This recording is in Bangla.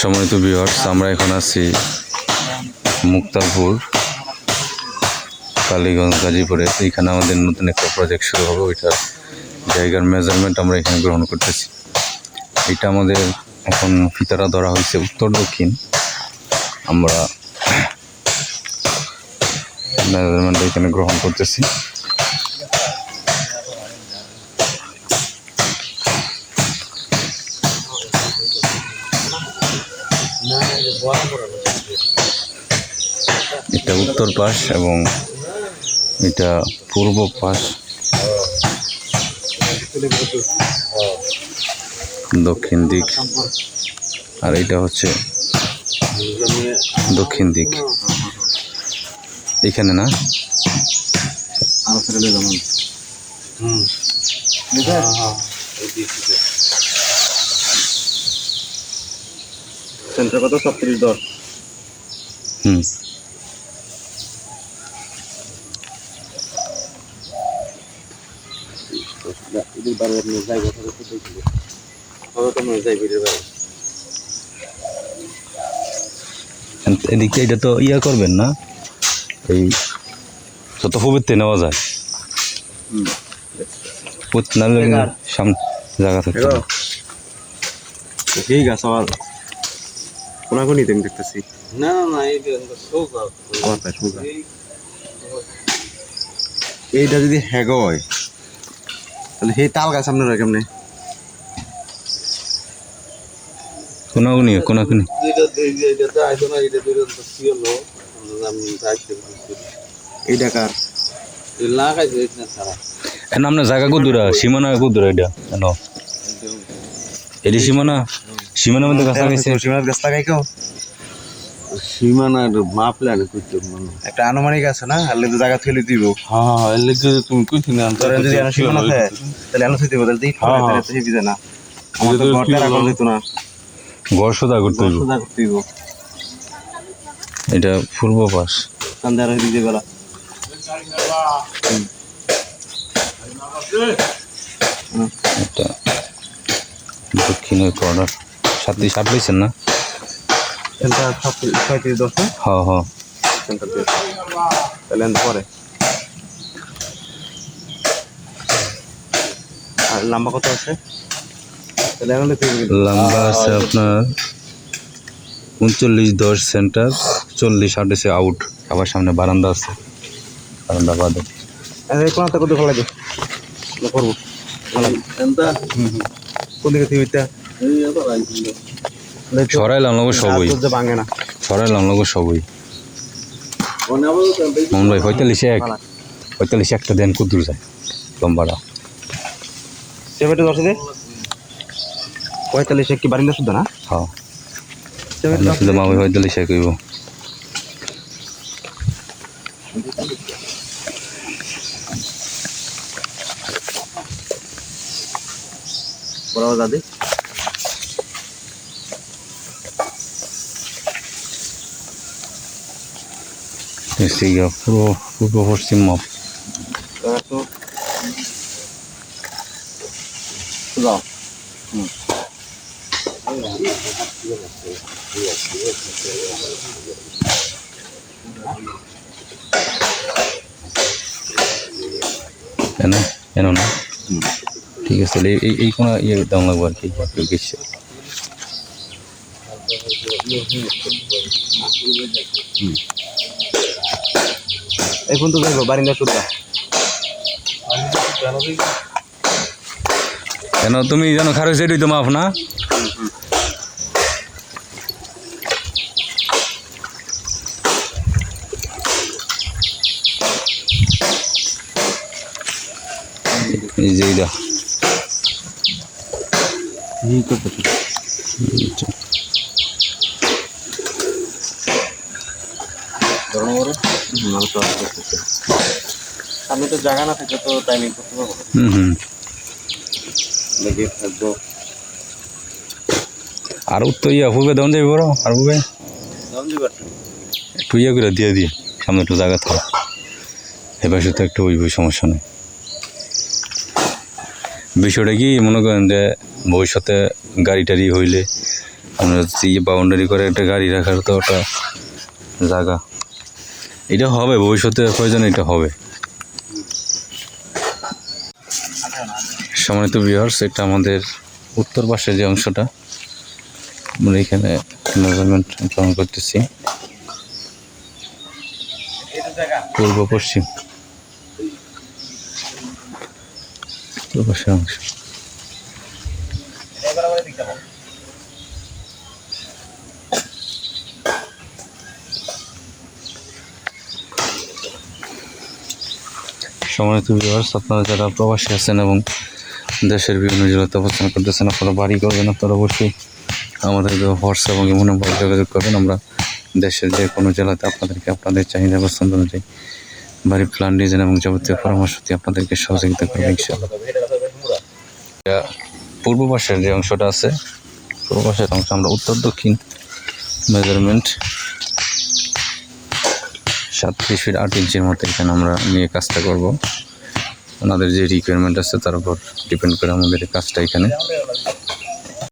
সম্মানিত ভিউয়ার্স আমরা এখন আছি মুক্তারপুর, কালীগঞ্জ, গাজীপুরে। এইখানে আমাদের নতুন একটা প্রজেক্ট শুরু হবে ওইটার জায়গার মেজারমেন্ট আমরা এখানে গ্রহণ করতেছি। এটা আমাদের এখন ফিতারা ধরা হয়েছে উত্তর, দক্ষিণ। আমরা মেজারমেন্ট এখানে গ্রহণ করতেছি। এটা উত্তর পাশ এবং এটা পূর্ব পাশ। দক্ষিণ দিক। আর এটা হচ্ছে দক্ষিণ দিক। এখানে না? সেন্টার কত? ছত্রিশ দশ। হুম। এদিকে এটা তো ইয়া করবেন না? এই যত পবিত্র নেওয়া যায়। পুত নাহলে সামনে জায়গা থাকতে। ঠিক আছে আমার কোনাকুনি আমি দেখতেছি। না না না এই সোজা আমার তাই সোজা এইটা যদি হ্যাগ হয় তাহলে সেই তাল গাছ সামনে রয় কেমনে? কোনাকুনি কোনাকুনি যেটা যেটা আইসো না এটা দুটো ছিল আমি দায়িত্ব এই ডাকার এই লাগাইছে এটা সারা এন আপনার জায়গা কুদুরা সীমানা কুদুরা এটা? এন। সীমানা? সীমানার মধ্যে গাছ লাগাইছে সীমানাথ গাছ লাগাই কেউ সীমানার করতে মনে। একটা আনুমানিক আছে না? আলে তো জায়গা থেকে দিব। হ্যাঁ হ্যাঁ কি তুমি কইছি না ধরেন যদি আনো সীমানা থাকে তাহলে আনো থেকে তাহলে দিই হ্যাঁ, হ্যাঁ। তাহলে তো না। আমার তো ঘরটা রাখা কি যেত না। ঘর সোদা করতে হইব। সোজা করতে দিব এটা পূর্ব পাশ। আর হেবি দিয়ে বেলা এটা দক্ষিণের কর্নার সাতটি সাত লইছেন না? সেন্টার ছয়ত্রিশ দশ? হ হ। তাহলে পরে। আর লম্বা কত আছে। লম্বা আছে আপনার উনচল্লিশ দশ সেন্টার চল্লিশ আট এসে আউট আবার সামনে বারান্দা আছে। বারান্দা বাদে। আরে কোন কত ভালো লাগে? না করব। কোন দিকে থেকে এটা এই আবার আইছিল সরাই লানলগো সবই ভাঙে না। সবই। ভাই পঁয়তাল্লিশে এক। পঁয়তাল্লিশে একটা দেন কুদুর যায়। লম্বাটা সেভেন্টি দশ দে পঁয়তাল্লিশ কি বারিন্দা শুদ্ধ না? হ্যাঁ। শুধু মামি পঁয়তাল্লিশে কইব বরাবর দাদি? এসে গিয়া পুরো পূর্ব পশ্চিম মাপ কেন কেন না ঠিক আছে তাহলে এই এই কোনো ইয়ে দাম লাগবে আর কি গেছে এখন তো যাইব বারিন্দা শুদ্ধ কেন তুমি জানো খারো সেটাই তো মাপ না? এই যে এইটা সামনে তো জায়গা না থাকে তো টাইমিং করতে পারব হুম লেগে থাকব। আর তো ইয়া দাম যাবে বড় আর দিবার একটু ইয়ে করে দিয়ে দিয়ে সামনে একটু জায়গা থাক। এবার তো একটু ওই ওই সমস্যা নেই। বিষয়টা কি মনে করেন যে ভবিষ্যতে গাড়ি টাড়ি হইলে আমরা যে বাউন্ডারি করে একটা গাড়ি রাখার তো ওটা জায়গা। এটা হবে, ভবিষ্যতে প্রয়োজনে এটা হবে। সম্মানিত ভিউয়ার্স এটা আমাদের উত্তর পাশে যে অংশটা, আমরা এখানে মেজারমেন্ট গ্রহণ করতেছি। পূর্ব পশ্চিম। উত্তর পাশের অংশ। সম্মানিত ভিউয়ার্স আপনারা যারা প্রবাসী আছেন এবং দেশের বিভিন্ন জেলাতে অবস্থান করতেছেন, আপনারা বাড়ি করবেন, আপনারা অবশ্যই আমাদের হোয়াটসঅ্যাপ এবং এমন নাম্বারে যোগাযোগ করবেন। আমরা দেশের যে কোনো জেলাতে আপনাদেরকে আপনাদের চাহিদা পছন্দ অনুযায়ী বাড়ির প্ল্যান ডিজাইন এবং যাবতীয় পরামর্শ দিয়ে আপনাদেরকে সহযোগিতা করবে, ইনশাআল্লাহ। পূর্ব পাশের যে অংশটা আছে, পূর্ব পাশের অংশ, আমরা উত্তর দক্ষিণ মেজারমেন্ট সাতত্রিশ ফিট আট ইঞ্চির মতো এখানে আমরা নিয়ে কাজটা করব। ওনাদের যে রিকোয়ারমেন্ট আছে, তার উপর ডিপেন্ড করে আমাদের কাজটা এখানে।